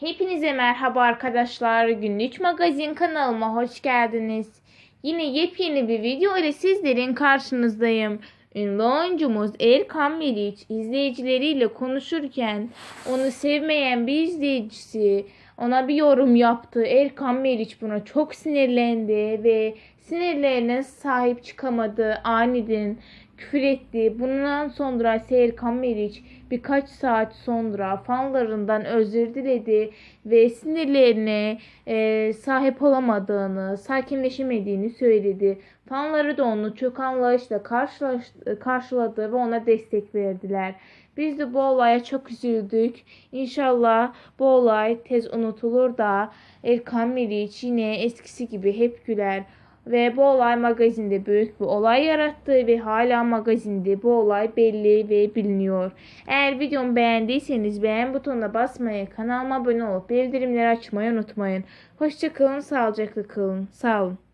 Hepinize merhaba arkadaşlar. Günlük magazin kanalıma hoş geldiniz. Yine yepyeni bir video ile sizlerin karşınızdayım. Ünlü oyuncumuz Erkan Meriç izleyicileriyle konuşurken onu sevmeyen bir izleyicisi ona bir yorum yaptı. Erkan Meriç buna çok sinirlendi ve sinirlerine sahip çıkamadı. Aniden küfür etti. Bundan sonra ise Erkan Meriç birkaç saat sonra fanlarından özür diledi ve sinirlerine e, sahip olamadığını, sakinleşemediğini söyledi. Fanları da onu çok anlayışla karşıladı ve ona destek verdiler. Biz de bu olaya çok üzüldük. İnşallah bu olay tez unutulur da Erkan Meriç yine eskisi gibi hep güler. Ve bu olay magazinde büyük bir olay yarattı ve hala magazinde bu olay belli ve biliniyor. Eğer videomu beğendiyseniz beğen butonuna basmayı, kanalıma abone olup bildirimleri açmayı unutmayın. Hoşçakalın, sağlıcakla kalın. Sağ olun.